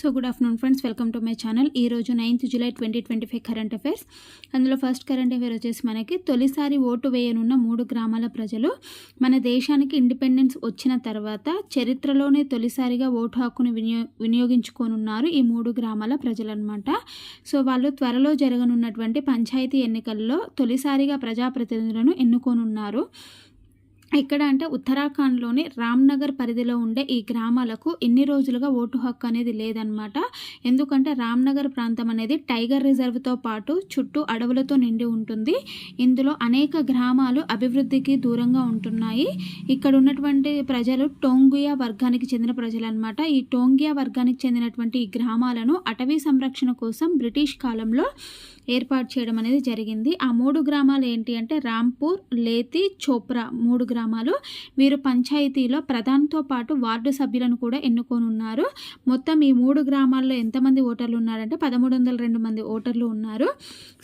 So good afternoon friends welcome to my channel. ఈ రోజు ninth July twenty twenty five current affairs. అందులో first current affair వచ్చేసి మనకి తొలిసారి ఓటు వేయనున్న మూడు గ్రామాల ప్రజలు మన దేశానికి ఇండిపెండెన్స్ వచ్చిన తర్వాత చరిత్రలోనే తొలిసారిగా ఓటు హక్కును వినియో వినియోగించుకోనున్నారు ఈ మూడు గ్రామాల ప్రజలన్నమాట. సో వాళ్ళు త్వరలో జరగనున్నటువంటి పంచాయతీ ఎన్నికల్లో తొలిసారిగా ప్రజాప్రతినిధులను ఎన్నుకోనున్నారు. ఎక్కడ అంటే ఉత్తరాఖండ్లోని రామ్నగర్ పరిధిలో ఉండే ఈ గ్రామాలకు ఎన్ని రోజులుగా ఓటు హక్కు అనేది లేదనమాట ఎందుకంటే రామ్నగర్ ప్రాంతం అనేది టైగర్ రిజర్వ్తో పాటు చుట్టూ అడవులతో నిండి ఉంటుంది. ఇందులో అనేక గ్రామాలు అభివృద్ధికి దూరంగా ఉంటున్నాయి. ఇక్కడ ఉన్నటువంటి ప్రజలు టోంగియా వర్గానికి చెందిన ప్రజలు అనమాట ఈ టోంగియా వర్గానికి చెందినటువంటి ఈ గ్రామాలను అటవీ సంరక్షణ కోసం బ్రిటిష్ కాలంలో ఏర్పాటు చేయడం అనేది జరిగింది. ఆ మూడు గ్రామాలు ఏంటి అంటే రాంపూర్ లేతి చోప్రా మూడు గ్రామాలు గ్రామాలు వీరు పంచాయతీలో ప్రధానితో పాటు వార్డు సభ్యులను కూడా ఎన్నుకోనున్నారు. మొత్తం ఈ మూడు గ్రామాల్లో ఎంతమంది ఓటర్లు ఉన్నారంటే పదమూడు వందల రెండు మంది ఓటర్లు ఉన్నారు.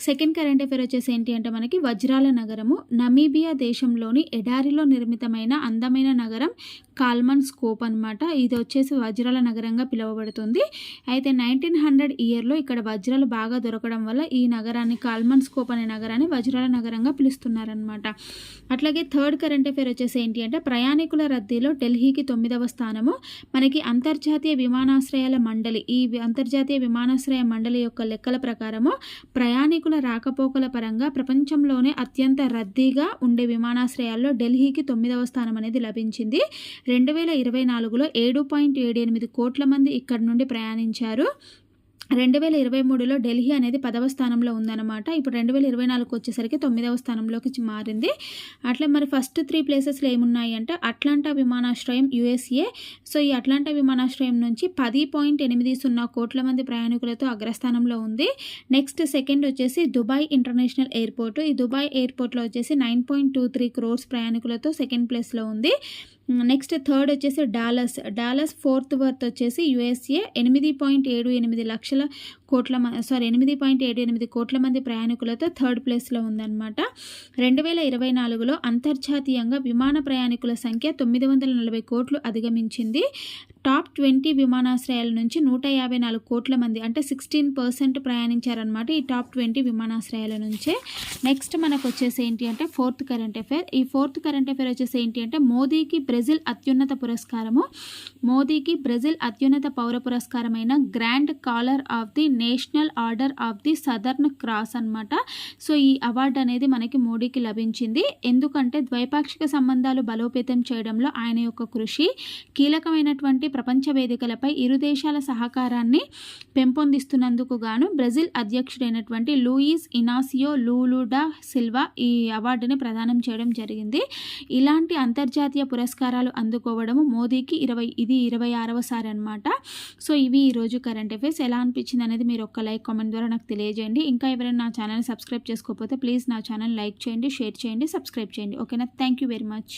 సెకండ్ కరెంట్ అఫేర్ వచ్చేసి ఏంటి అంటే మనకి వజ్రాల నగరము. నమీబియా దేశంలోని ఎడారిలో నిర్మితమైన అందమైన నగరం కాల్మన్ స్కోప్ అనమాట ఇది వచ్చేసి వజ్రాల నగరంగా పిలువబడుతుంది. అయితే నైన్టీన్ హండ్రెడ్ ఇయర్లో ఇక్కడ వజ్రాలు బాగా దొరకడం వల్ల ఈ నగరాన్ని కాల్మన్ స్కోప్ అనే నగరాన్ని వజ్రాల నగరంగా పిలుస్తున్నారనమాట అట్లాగే థర్డ్ కరెంట్ అఫేర్ వచ్చేసి ఏంటి అంటే ప్రయాణికుల రద్దీలో ఢిల్లీకి తొమ్మిదవ స్థానము. మనకి అంతర్జాతీయ విమానాశ్రయాల మండలి ఈ అంతర్జాతీయ విమానాశ్రయ మండలి యొక్క లెక్కల ప్రకారము ప్రయాణికుల రాకపోకల పరంగా ప్రపంచంలోనే అత్యంత రద్దీగా ఉండే విమానాశ్రయాల్లో ఢిల్లీకి తొమ్మిదవ స్థానం అనేది లభించింది. రెండు వేల ఇరవై నాలుగులో ఏడు పాయింట్ ఏడు ఎనిమిది కోట్ల మంది ఇక్కడ నుండి ప్రయాణించారు. రెండు వేల ఇరవై మూడులో ఢిల్లీ అనేది పదవ స్థానంలో ఉందన్నమాట. ఇప్పుడు రెండు వేల ఇరవై నాలుగు వచ్చేసరికి తొమ్మిదవ స్థానంలోకి మారింది. అట్లా మరి ఫస్ట్ త్రీ ప్లేసెస్లో ఏమున్నాయి అంటే అట్లాంటా విమానాశ్రయం యుఎస్ఏ సో ఈ అట్లాంటా విమానాశ్రయం నుంచి పది పాయింట్ ఎనిమిది సున్నా కోట్ల మంది ప్రయాణికులతో అగ్రస్థానంలో ఉంది. నెక్స్ట్ సెకండ్ వచ్చేసి దుబాయ్ ఇంటర్నేషనల్ ఎయిర్పోర్ట్. ఈ దుబాయ్ ఎయిర్పోర్ట్లో వచ్చేసి nine point two three crores ప్రయాణికులతో second ప్లేస్లో ఉంది. నెక్స్ట్ థర్డ్ వచ్చేసి డాలర్స్ డాలర్స్ ఫోర్త్ వర్త్ వచ్చేసి యుఎస్ఏ. ఎనిమిది పాయింట్ ఏడు ఎనిమిది లక్షల కోట్ల సారీ ఎనిమిది పాయింట్ ఏడు ఎనిమిది కోట్ల మంది ప్రయాణికులతో థర్డ్ ప్లేస్లో ఉందన్నమాట. రెండు వేల ఇరవై నాలుగులో అంతర్జాతీయంగా విమాన ప్రయాణికుల సంఖ్య తొమ్మిది వందల నలభై కోట్లు అధిగమించింది. టాప్ ట్వంటీ విమానాశ్రయాల నుంచి నూట యాభై నాలుగు కోట్ల మంది అంటే సిక్స్టీన్ పర్సెంట్ ప్రయాణించారనమాట ఈ టాప్ ట్వంటీ విమానాశ్రయాల నుంచే. నెక్స్ట్ మనకు వచ్చేసి ఏంటి అంటే ఫోర్త్ కరెంట్ అఫేర్. ఈ ఫోర్త్ కరెంట్ అఫేర్ వచ్చేసి ఏంటి అంటే మోదీకి బ్రెజిల్ అత్యున్నత పురస్కారము. మోదీకి బ్రెజిల్ అత్యున్నత పౌర పురస్కారమైన grand collar of the national order of the southern cross అన్నమాట. సో ఈ అవార్డు అనేది మనకి మోడీకి లభించింది. ఎందుకంటే ద్వైపాక్షిక సంబంధాలు బలోపేతం చేయడంలో ఆయన యొక్క కృషి. కీలకమైనటువంటి ప్రపంచ వేదికలపై ఇరు దేశాల సహకారాన్ని పెంపొందిస్తున్నందుకు గాను Brazil అధ్యక్షుడైనటువంటి Luiz Inacio Lula da Silva ఈ అవార్డుని ప్రదానం చేయడం జరిగింది. ఇలాంటి అంతర్జాతీయ పురస్కారాలు అందుకోవడము మోదీకి ఇరవై ఇది ఇరవై ఆరవసారి అనమాట సో ఇవి ఈరోజు కరెంట్ అఫైర్స్. ఎలా అనిపించింది అనేది మీరు ఒక్క లైక్ కామెంట్ ద్వారా నాకు తెలియజేయండి. ఇంకా ఎవరైనా నా ఛానల్ సబ్స్క్రైబ్ చేసుకోకపోతే ప్లీజ్ నా ఛానల్ లైక్ చేయండి షేర్ చేయండి సబ్స్క్రైబ్ చేయండి. ఓకేనా? Thank you very much.